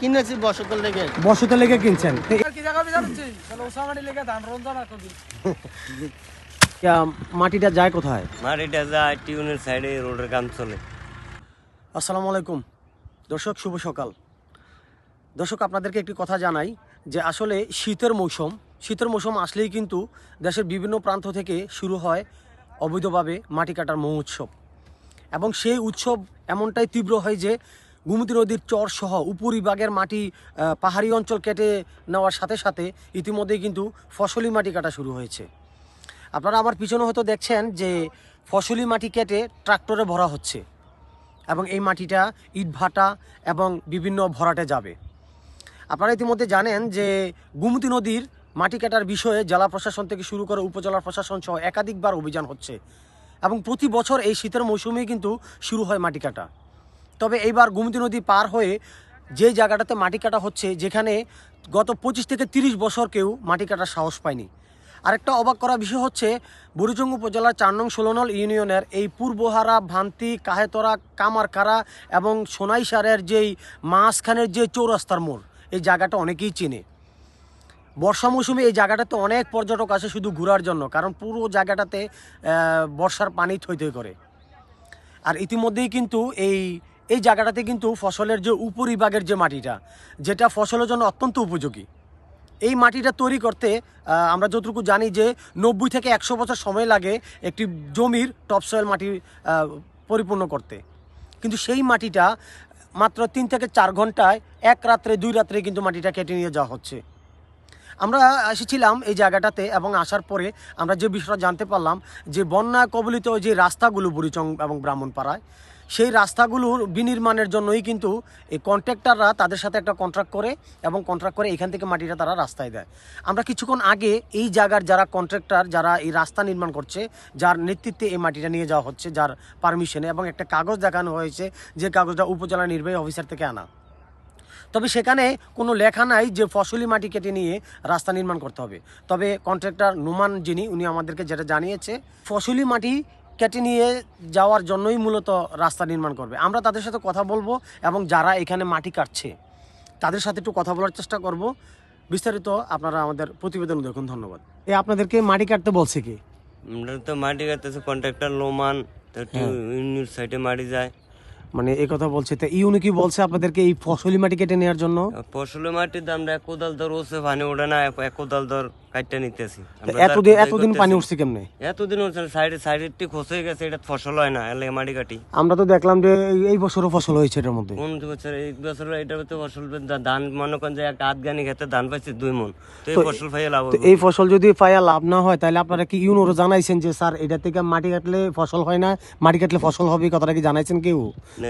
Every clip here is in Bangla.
কিনেছি লেগে। বসতে লেগে কিনছেন? মাটিটা যায় কোথায়? মাটিটা যায় টিউনের সাইডে রোডের কাম চলে। আসসালামু আলাইকুম। দর্শক শুভ সকাল। দর্শক আপনাদেরকে একটি কথা জানাই যে আসলে শীতের মৌসুম শীতের মৌসুম আসলেই কিন্তু দেশের বিভিন্ন প্রান্ত থেকে শুরু হয় অবৈধভাবে মাটি কাটার মহোৎসব। এবং সেই উৎসব এমনটাই তীব্র হয় যে গোমতী নদীর চর সহ উপরিভাগের মাটি পাহাড়ি অঞ্চল কেটে নেওয়ার সাথে সাথে ইতিমধ্যেই কিন্তু ফসলি মাটি কাটা শুরু হয়েছে। আপনারা আমার পিছনে হয়তো দেখছেন যে ফসলি মাটি কেটে ট্রাক্টরে ভরা হচ্ছে এবং এই মাটিটা ইটভাটা এবং বিভিন্ন ভরাটে যাবে। আপনারা ইতিমধ্যে জানেন যে গুমতি নদীর মাটি কাটার বিষয়ে জেলা প্রশাসন থেকে শুরু করে উপজেলা প্রশাসন সহ একাধিকবার অভিযান হচ্ছে এবং প্রতি বছর এই শীতের মৌসুমেই কিন্তু শুরু হয় মাটি কাটা। তবে এইবার গুমতি নদী পার হয়ে যে জায়গাটাতে মাটি কাটা হচ্ছে, যেখানে গত পঁচিশ থেকে তিরিশ বছর কেউ মাটি কাটার সাহস পায়নি। আরেকটা অবাক করা বিষয় হচ্ছে বুড়িচং উপজেলার চার নং ষোলনল ইউনিয়নের এই পূর্বহারা ভান্তি, কাহেতরা কামারকারা এবং সোনাইসারের যেই মাঝখানের যে চৌরাস্তার মোড়, এই জায়গাটা অনেকেই চেনে। বর্ষা মৌসুমে এই জায়গাটাতে অনেক পর্যটক আসে শুধু ঘোরার জন্য, কারণ পুরো জায়গাটাতে বর্ষার পানি থই থই করে। আর ইতিমধ্যেই কিন্তু এই এই জায়গাটাতে কিন্তু ফসলের যে উপরিভাগের যে মাটিটা, যেটা ফসলের জন্য অত্যন্ত উপযোগী। এই মাটিটা তৈরি করতে আমরা যতটুকু জানি যে নব্বই থেকে একশো বছর সময় লাগে একটি জমির টপসয়েল মাটি পরিপূর্ণ করতে। কিন্তু সেই মাটিটা মাত্র তিন থেকে চার ঘন্টায় এক রাত্রে, দুই রাত্রে কিন্তু মাটিটা কেটে নিয়ে যাওয়া হচ্ছে। আমরা এসেছিলাম এই জায়গাটাতে এবং আসার পরে আমরা যে বিষয়টা জানতে পারলাম যে বন্যা কবলিত যে রাস্তাগুলো বুড়িচং এবং ব্রাহ্মণপাড়ায় সেই রাস্তাগুলোর বিনির্মাণের জন্যই কিন্তু এই কন্ট্রাক্টাররা তাদের সাথে একটা কন্ট্রাক্ট করে এবং কন্ট্রাক্ট করে এখান থেকে মাটিটা তারা রাস্তায় দেয়। আমরা কিছুক্ষণ আগে এই জায়গার যারা কন্ট্রাক্টর যারা এই রাস্তা নির্মাণ করছে, যার নেতৃত্বে এই মাটিটা নিয়ে যাওয়া হচ্ছে, যার পারমিশনে এবং একটা কাগজ দেখানো হয়েছে, যে কাগজটা উপজেলা নির্বাহী অফিসার থেকে আনা। তবে সেখানে কোনো লেখা নাই যে ফসলি মাটি কেটে নিয়ে রাস্তা নির্মাণ করতে হবে। তবে কন্ট্রাক্টর নুমান যিনি, উনি আমাদেরকে যেটা জানিয়েছে, ফসলি মাটি কেটে নিয়ে যাওয়ার জন্যই মূলত রাস্তা নির্মাণ করবে। আমরা তাদের সাথে কথা বলব এবং যারা এখানে মাটি কাটছে তাদের সাথে একটু কথা বলার চেষ্টা করব। বিস্তারিত আপনারা আমাদের প্রতিবেদন দেখুন ধন্যবাদ। এ আপনাদেরকে মাটি কাটতে বলছে কি? আমরা তো মাটি কাটতেছে কন্ট্রাক্টর লোমান তো টিউনের সাইডে মাটি যায়। মানে এই কথা বলছে তো ইউনি কি বলছে আপনাদেরকে এই ফসলি মাটি কেটে নেওয়ার জন্য? ফসলি মাটির দাম এক কোদাল দর ওসে পানি ওঠে না এক- এক কোদাল দর নিতেছি। এতদিন এতদিন পানি উঠছে কেমনে? এতদিন হচ্ছে সাইডে খসে গেছে এটা ফসল হয় না এলে মাটি কাটি। আমরা তো দেখলাম যে এই- বছরও ফসল হয়েছে এটার মধ্যে। কোন বছর এই বছর ফসল ধান মনে করেন যে একটা আধ গানি খেতে ধান পাইছে দুই মন। তো এই ফসল পাইয়ে লাভ এই ফসল যদি পায়া লাভ না হয় তাহলে আপনারা কি ইউনোরও জানাইছেন যে স্যার এটা থেকে মাটি কাটলে ফসল হয় না মাটি কাটলে ফসল হবে কথাটা কি জানাইছেন কেউ?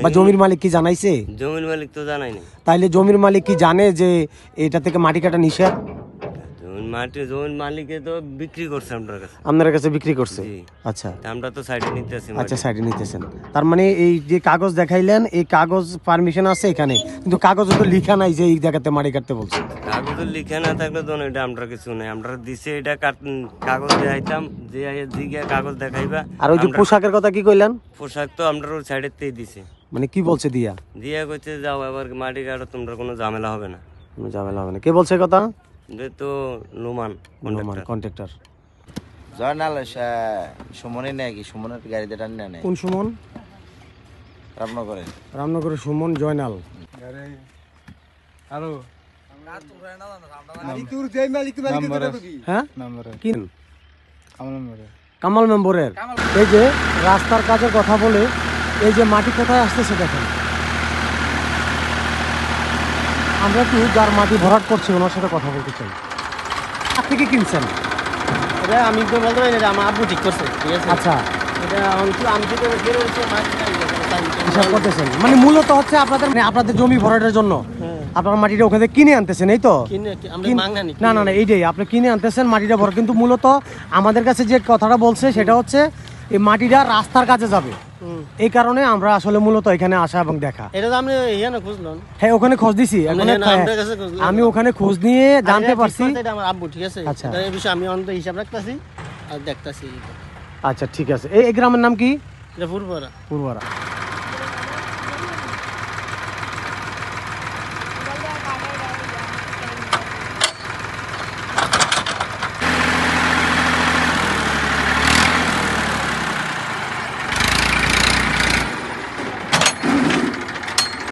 বা জমির মালিক কি জানাইছে? জমির মালিক তো জানাই নাই। তাইলে জমির মালিক কি জানে যে এটা থেকে মাটি কাটা নিষেধ? মাটি জমির মালিকে তো বিক্রি করছে আপনার কাছে। আপনার কাছে বিক্রি করছে? আচ্ছা। আমরা তো সাইডে নিতেছি আচ্ছা সাইডে নিতেছেন। তার মানে এই যে কাগজ দেখাইলেন এই কাগজ পারমিশন আছে এখানে। কিন্তু কাগজে তো লিখা নাই যে এই জায়গাতে মাটি কাটতে বলছে। কাগজ লিখে না থাকলে তো এটা আমরা কিছু নাই। আমরা দিছে এটা কাগজ দেখাইতাম যে দিকে কাগজ দেখাইবা আর ওই যে পোশাকের কথা কি কইলেন? পোশাক তো আমরা ওর সাইডের তেই দিছে। মানে কি বলছে দিয়া? দিয়া কইছে যাও এবার মাটি কাটো তোমরা কোনো ঝামেলা হবে না। কোনো ঝামেলা হবে না। কে বলছে কথা? তো লোমান নোমান কন্ট্রাক্টর জয়নাল সুমনে নেয় কি? সুমনের গাড়িতে টান নেয় কোন সুমন? রামনগরে। সুমন জয়নাল। আরও হ্যাঁ? কামাল মেম্বরের। এই যে রাস্তার কাজের কথা বলে এই যে মাটি কোথায় আসতেছে দেখেন। আমরা একটু যার মাটি ভরাট করছি ওনার সাথে কথা বলতে চাই। আপনি কি কিনছেন? এটা আমি তো বলতে পারি এটা আমার আব্বু ঠিক করছে ঠিক আছে? আচ্ছা। এটা আমি তো বের হয়েছে হিসাব করতেছেন। মানে মূলত হচ্ছে আপনাদের মানে আপনাদের জমি ভরাটের জন্য। আপনারা মাটিটা ওখান কিনে আনতেছেন এই তো? না না না এইটাই। আপনি কিনে আনতেছেন মাটিটা ভরা কিন্তু মূলত আমাদের কাছে যে কথাটা বলছে সেটা হচ্ছে এই মাটিটা রাস্তার কাছে যাবে। এই কারণে আমরা আসলে মূলত এখানে আসা এবং দেখা। এটা তো আমি ইয়ে না হ্যাঁ ওখানে খোঁজ দিছি। আমি ওখানে খোঁজ নিয়ে জানতে পারছি। এটা আমার আব্বু ঠিক আছে? আচ্ছা। এই বিষয়ে আমি অন্ত হিসাব রাখতাছি আর দেখতাছি। আচ্ছা ঠিক আছে। এই গ্রামের নাম কি? এটা পূর্বরা